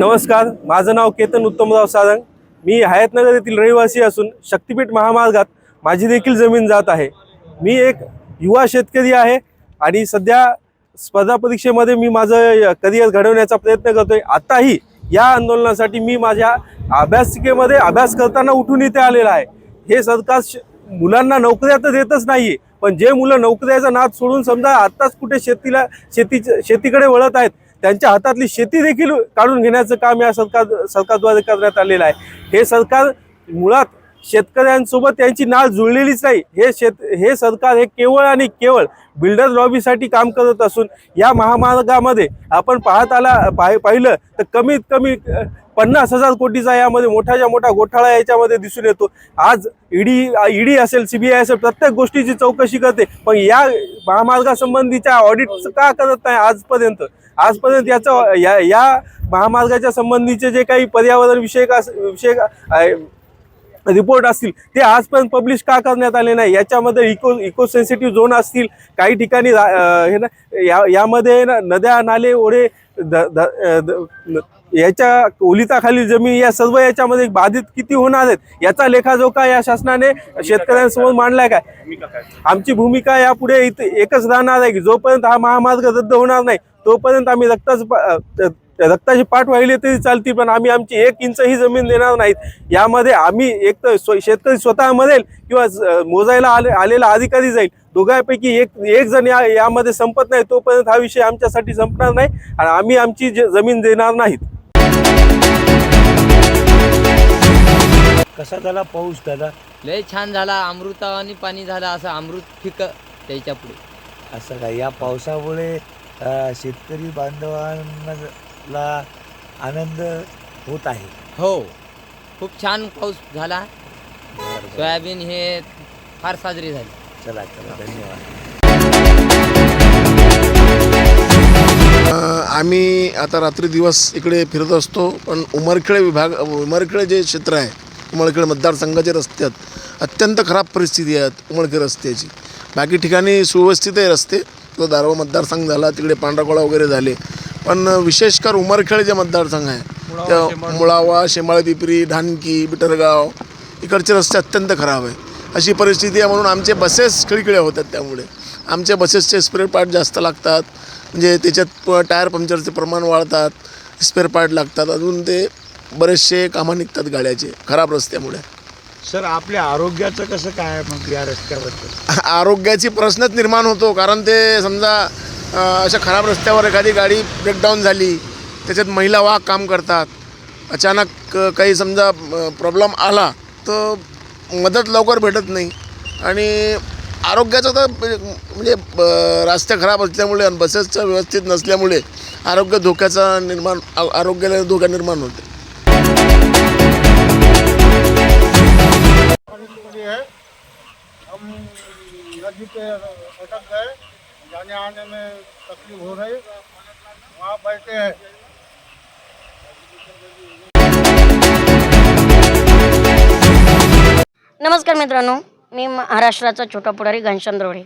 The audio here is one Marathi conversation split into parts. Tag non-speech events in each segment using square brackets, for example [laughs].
नमस्कार माझं नाव केतन उत्तमराव सारंग. मी हयातनगर येथील रहिवासी असून शक्तिपीठ महामार्गात माझी देखील जमीन जात आहे. मी एक युवा शेतकरी आहे आणि सध्या स्पर्धा परीक्षेमध्ये मी माझं करिअर घडवण्याचा प्रयत्न करतो आहे आत्ताही या आंदोलनासाठी मी माझ्या अभ्यासिकेमध्ये अभ्यास करताना उठून इथे आलेला आहे. हे सरकार श- मुलांना नोकऱ्या तर देतच नाही पण जे मुलं नोकऱ्याचा नाद सोडून समजा आत्ताच कुठे शेतीला शेती शेतीकडे वळत आहेत त्यांच्या हातातली शेती देखील काढून घेण्याचं काम या सरकार सरकारद्वारे करण्यात आलेलं आहे. हे सरकार मुळात शेतकऱ्यांसोबत त्यांची नाळ जुळलेलीच नाही. हे शेत हे सरकार हे केवळ आणि केवळ बिल्डर लॉबीसाठी काम करत असून या महामार्गामध्ये आपण पाहत आला पाहिलं तर कमीत कमी पन्नास हजार कोटीचा यामध्ये मोठाच्या मोठा घोटाळा याच्यामध्ये दिसून येतो. आज ईडी ईडी असेल सीबीआय असेल प्रत्येक गोष्टीची चौकशी करते. पण या महामार्गासंबंधीच्या ऑडिट का करत नाही आजपर्यंत? आजपर्यंत याचं या या महामार्गाच्या संबंधीचे जे काही पर्यावरण विषयक अस- विषयक रिपोर्ट असतील ते आजपर्यंत पब्लिश का करण्यात आले नाही? याच्यामध्ये इको इको सेन्सिटिव्ह झोन असतील काही ठिकाणी रा- हे ना या यामध्ये ना नद्या नाले ओढे द द द याच्या ओलिताखालील जमीन या सर्व याच्यामध्ये बाधित किती होणार आहेत? याचा लेखाजोखा या शासनाने शेतकऱ्यांसमोर मांडलाय काय? आमची भूमिका यापुढे इथे एकच राहणार आहे की जोपर्यंत हा महामार्ग रद्द होणार नाही तोपर्यंत आम्ही रक्ताच रक्ताची पाठ वाहिली तरी चालतील पण आम्ही आमची एक इंच ही जमीन देणार नाहीत. यामध्ये आम्ही एक तर शेतकरी स्वतः मरेल किंवा मोजायला आले आलेला अधिकारी जाईल. दोघांपैकी एक एक जण या यामध्ये संपत नाही तोपर्यंत हा विषय आमच्यासाठी संपणार नाही आणि आम्ही आमची जमीन देणार नाहीत. कसा झाला पाऊस दादा? लय छान झाला. अमृतावानी पाणी झालं असं अमृत फिक त्याच्या पुढे. असं काय? या पावसामुळे अ, शेतकरी बांधवांना आनंद होत आहे. हो. खूप छान पाऊस झाला. सोयाबीन हे फार साजरी झाली. चला चला. धन्यवाद. अ, आम्ही आता रात्री दिवस इकडे फिरत असतो पण उमरखेड विभाग उमरखेड जे क्षेत्र आहे उमरखेड मतदारसंघाचे रस्ते आहेत. अत्यंत खराब परिस्थिती आहेत उमरखेड रस्त्याची. बाकी ठिकाणी सुव्यवस्थित आहे रस्ते. तो दारवा मतदारसंघ झाला तिकडे पांढराकोळा वगैरे झाले. पण विशेषकर उमरखेड जे मतदारसंघ आहे त्या मुळावा शेमाळ पिपरी ढानकी बिटरगाव इकडचे रस्ते अत्यंत खराब आहे अशी परिस्थिती आहे म्हणून आमचे बसेस खिळखिळे होतात त्यामुळे. आमच्या बसेसचे स्पेअर पार्ट जास्त लागतात. म्हणजे त्याच्यात प टायर पंक्चरचे प्रमाण वाढतात. स्पेअर पार्ट लागतात. अजून ते बरेचसे कामं निघतात गाड्याचे खराब रस्त्यामुळे. सर आपल्या आरोग्याचं कसं काय मग या रस्त्याबद्दल? [laughs] आरोग्याची प्रश्नच निर्माण होतो कारण ते समजा अ, अशा खराब रस्त्यावर एखादी गाडी ब्रेकडाऊन झाली त्याच्यात महिला वाहक काम करतात अचानक अ, काही समजा प्रॉब्लेम आला तर मदत लवकर भेटत नाही. आणि आरोग्याचं तर म्हणजे रस्ते खराब असल्यामुळे आणि बसेसचं व्यवस्थित नसल्यामुळे आरोग्य धोक्याचा निर्माण आ- आरोग्याला धोका निर्माण होते. नदी अटक गए जाने आने में तकलीफ हो रही वहाँ बैठे हैं। नमस्कार मित्रांनो मी महाराष्ट्राचा छोटा पुढारी घनश्याम द्रोडे.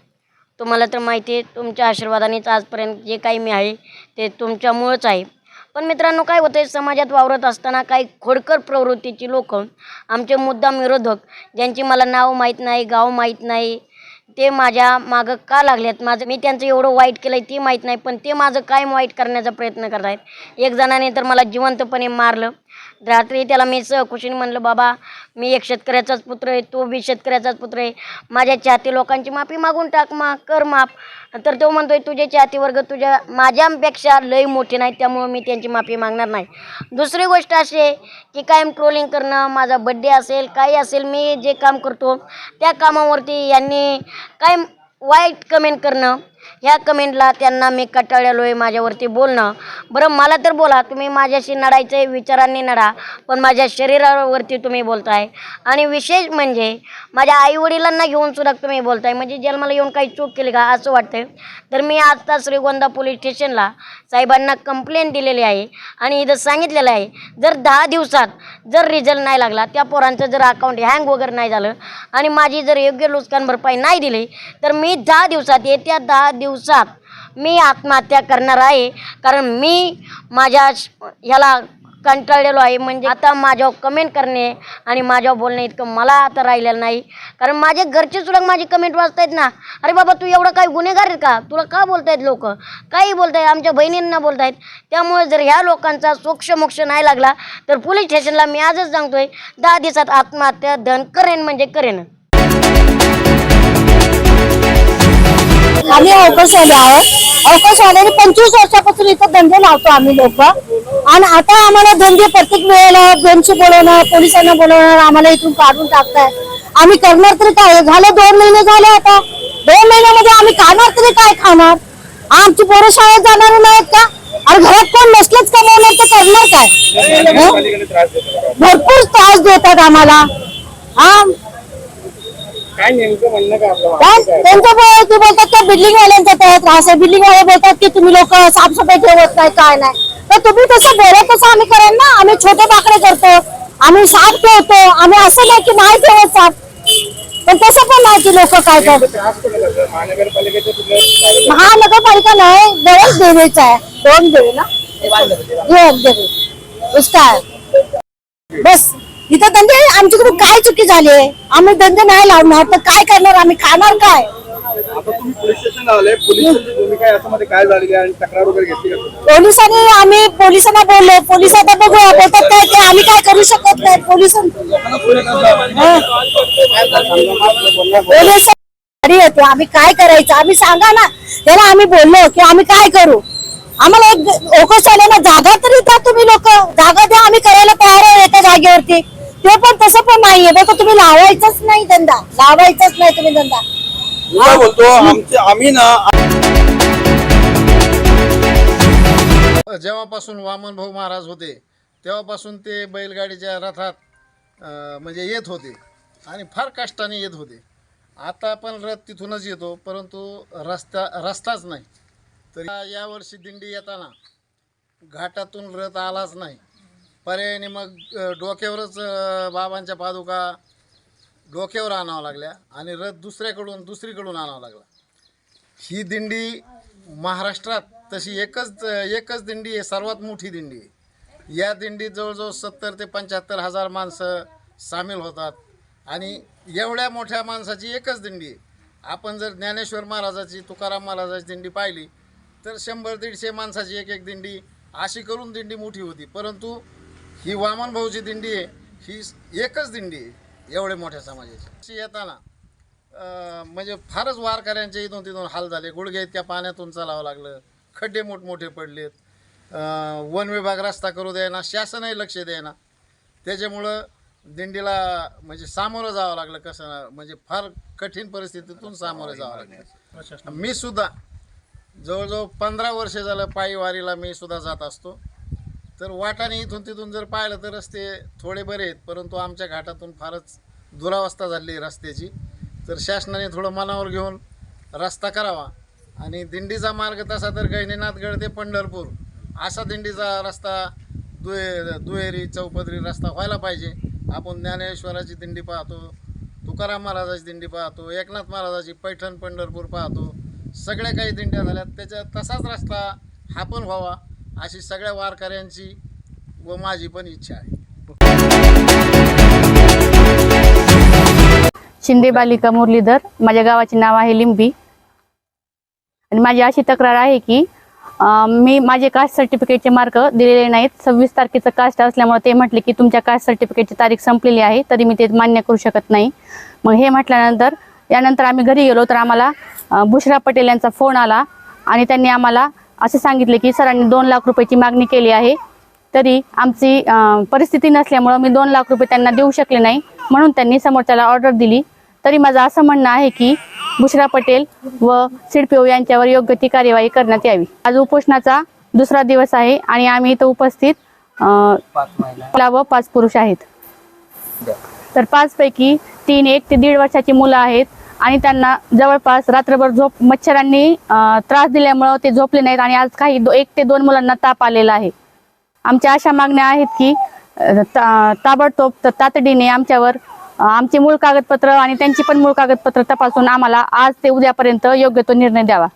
तुम्हाला तर माहिती आहे तुमच्या आशीर्वादानेच आजपर्यंत जे काही मी आहे ते तुमच्यामुळंच आहे. पण मित्रांनो काय होतं समाजात वावरत असताना काही खोडकर प्रवृत्तीची लोक आमचे मुद्दाम विरोधक ज्यांची मला नाव माहीत नाही गाव माहीत नाही ते माझ्या मागं का लागलेत? माझं मी त्यांचं एवढं वाईट केलं आहे ते माहीत नाही पण ते माझं काय वाईट करण्याचा प्रयत्न करत आहेत एक जणाने तर मला जिवंतपणे मारलं. रात्री त्याला मी सहकुशीने म्हणलं बाबा मी एक शेतकऱ्याचाच पुत्र आहे तो बी शेतकऱ्याचाच पुत्र आहे. माझ्या चाहते लोकांची माफी मागून टाक मा कर माफ. तर तो म्हणतोय तुझे चाहते वर्ग तुझ्या माझ्यापेक्षा लय मोठे नाहीत त्यामुळं मी त्यांची माफी मागणार नाही. दुसरी गोष्ट अशी आहे की कायम ट्रोलिंग करणं माझा बड्डे असेल काही असेल मी जे काम करतो त्या कामावरती यांनी काय वाईट कमेंट करणं ह्या कमेंटला त्यांना मी कटाळलो आहे माझ्यावरती बोलणं. बरं मला तर बोला तुम्ही माझ्याशी नडायचं आहे विचारांनी नडा पण माझ्या शरीरावरती तुम्ही बोलताय. आणि विशेष म्हणजे माझ्या आईवडिलांना घेऊन सुद्धा तुम्ही बोलताय म्हणजे जन्माला येऊन काही चूक केली का असं वाटतं तर मी आत्ता श्रीगोंदा पोलीस स्टेशनला साहेबांना कंप्लेंट दिलेली आहे आणि इथं सांगितलेलं आहे जर दहा दिवसात जर रिझल्ट नाही लागला त्या पोरांचं जर अकाउंट हँग वगैरे नाही झालं आणि माझी जर योग्य नुकसान भरपाई नाही दिली तर मी दहा दिवसात येत्या दहा दिवसात मी आत्महत्या करणार आहे. कारण मी माझ्या ह्याला कंटाळलेलो आहे. म्हणजे आता माझ्यावर कमेंट करणे आणि माझ्यावर बोलणे इतकं मला आता राहिलेलं नाही. कारण माझे घरचे सुद्धा माझी कमेंट वाचतायत ना. अरे बाबा तू एवढं काय गुन्हेगार आहे का? तुला का बोलतायत लोक? काही बोलतायत आमच्या बहिणींना बोलतायत. त्यामुळे जर ह्या लोकांचा सोक्ष मोक्ष नाही लागला तर पोलीस स्टेशनला मी आजच सांगतोय दहा दिवसात आत्महत्या धन करेन म्हणजे करेन. आम्ही अवकाशवाले आहोत. अवकाशवाल्याने पंचवीस वर्षापासून इथं धंदे लावतो आम्ही लोक. आणि आता आम्हाला धंदे प्रत्येक वेळेला बेंच बोलवणं पोलिसांना बोलवणं आम्हाला इथून काढून टाकताय. आम्ही करणार तरी काय? झालं दोन महिने झाले आता. दोन महिन्यामध्ये आम्ही खाणार तरी काय खाणार? आमची पोरं शाळेत जाणार नाहीत का? आणि घरात कोण नसलंच कमवणार तर करणार काय? भरपूर त्रास देतात आम्हाला. हा? काय नेमकं म्हणणं का आपलं काय? त्यांचं बोल- ते बोलतात त्या बिल्डिंग वाल्यांचा त्या त्रास आहे. बिल्डिंग वाले बोलतात की तुम्ही लोक साफसफाई ठेवत नाही काय नाही. तर तुम्ही तसं बोलत तसं आम्ही करेन ना. आम्ही छोटे बाकडे करतो. आम्ही साफ़ ठेवतो. आम्ही असं नाही की नाही ठेवत साफ़ पण तसं पण नाही की लोक काय करतात महानगरपालिका नाही दोन देवीच आहे. दोन देवी ना? देवी. उसका आहे. बस. इथं धंदे आमच्याकडून काय चुकी झाली आहे? आम्ही धंदे नाही लावणार तर काय करणार? आम्ही खाणार काय? आता तुम्ही पोलीस स्टेशन लावले पोलिसांची भूमिका याच्यामध्ये काय झालेली आहे आणि तक्रार वगैरे घेतली का तुम्ही? पोलिसांनी आम्ही पोलिसांना बोललो. पोलीस आता बघूया बोलतात काय की आम्ही काय करू शकत नाही? पोलीस पोलीस आम्ही काय करायचं? आम्ही सांगा ना. त्याला आम्ही बोललो की आम्ही काय करू? आम्हाला एक ओकस ना. जागा तरी द्या तुम्ही लोक जागा द्या. आम्ही करायला तयार आहे एका जागेवरती. ते पण तसं पण नाहीये. बघा तुम्ही लावायचंच नाही धंदा. लावायचाच नाही तुम्ही धंदा. मी काय बोलतो आमचे आम्ही ना जेव्हापासून वामन भाऊ महाराज होते तेव्हापासून ते बैलगाडीच्या रथात अं, म्हणजे येत होते आणि फार कष्टाने येत होते. आता पण रथ तिथूनच येतो परंतु रस्ता रस्ताच नाही. तर या- यावर्षी दिंडी येताना घाटातून रथ आलाच नाही. पर्यायाने मग डोक्यावरच बाबांच्या पादुका डोक्यावर आणावं लागल्या आणि रथ दुसऱ्याकडून दुसरीकडून आणावं लागला. ही दिंडी महाराष्ट्रात तशी एकच एकच दिंडी आहे सर्वात मोठी दिंडी आहे. या दिंडीत जवळजवळ सत्तर ते पंच्याहत्तर हजार माणसं सामील होतात आणि एवढ्या मोठ्या माणसाची एकच दिंडी आहे. आपण जर ज्ञानेश्वर महाराजाची तुकाराम महाराजाची दिंडी पाहिली तर शंभर दीडशे माणसाची एक एक दिंडी अशी करून दिंडी मोठी होती. परंतु ही वामन भाऊची दिंडी आहे. ही एकच दिंडी आहे एवढ्या मोठ्या समाजाची. अशी येताना म्हणजे फारच वारकऱ्यांच्या इथून तिथून हाल झाले. गुडघे इतक्या पाण्यातून चालावं लागलं. खड्डे मोठमोठे पडलेत. वन विभाग रस्ता करू द्यायना शासनही लक्ष द्यायना त्याच्यामुळं दिंडीला म्हणजे सामोरं जावं लागलं कसं ना म्हणजे फार कठीण परिस्थितीतून सामोरं जावं लागलं. मी सुद्धा जवळजवळ पंधरा वर्ष झालं पायी वारीला मी सुद्धा जात असतो. तर वाटाने इथून तिथून जर पाहिलं तर रस्ते थोडे बरे आहेत परंतु आमच्या घाटातून फारच दुरावस्था झाली रस्त्याची. तर शासनाने थोडं मनावर घेऊन रस्ता करावा. आणि दिंडीचा मार्ग तसा तर गहिनीनाथगड ते पंढरपूर. असा दिंडीचा रस्ता दुहे दुहेरी चौपदरी रस्ता व्हायला पाहिजे. आपण ज्ञानेश्वराची दिंडी पाहतो तुकाराम महाराजाची दिंडी पाहतो एकनाथ महाराजाची पैठण पंढरपूर पाहतो. सगळ्या काही दिंड्या झाल्यात त्याच्या तसाच रस्ता हा पण व्हावा. अशी सगळ्या वारकऱ्यांची व माझी पण इच्छा आहे. शिंदे बालिका मुरलीधर माझ्या गावाचे नाव आहे लिंबी. आणि माझी अशी तक्रार आहे की अं, मी माझे कास्ट सर्टिफिकेटचे मार्क दिलेले नाहीत. सव्वीस तारखेचं कास्ट असल्यामुळे ते म्हटले की तुमच्या कास्ट सर्टिफिकेटची तारीख संपलेली आहे तरी मी ते मान्य करू शकत नाही. मग हे म्हटल्यानंतर यानंतर आम्ही घरी गेलो तर आम्हाला अं, बुशरा पटेल यांचा फोन आला. आणि त्यांनी आम्हाला असे सांगितले की सरांनी दोन लाख रुपयाची मागणी केली आहे. तरी आमची परिस्थिती नसल्यामुळं मी दोन लाख रुपये त्यांना देऊ शकले नाही. म्हणून त्यांनी समोरच्याला ऑर्डर दिली. तरी माझं असं म्हणणं आहे की बुशरा पटेल व सिडपीओ यांच्यावर योग्य ती कार्यवाही करण्यात यावी. आज उपोषणाचा दुसरा दिवस आहे आणि आम्ही इथं उपस्थित महिला व पाच पुरुष आहेत. तर पाचपैकी तीन एक ते दीड वर्षाची मुलं आहेत. आणि त्यांना जवळपास रात्रभर झोप मच्छरांनी त्रास दिल्यामुळं ते झोपले नाहीत आणि आज काही एक ते दोन मुलांना ताप आलेला आहे. आमच्या अशा मागण्या आहेत की ता ताबडतोब तर तातडीने आमच्यावर आमचे मूळ कागदपत्र आणि त्यांची पण मूळ कागदपत्र तपासून आम्हाला आज ते उद्यापर्यंत योग्य तो निर्णय द्यावा.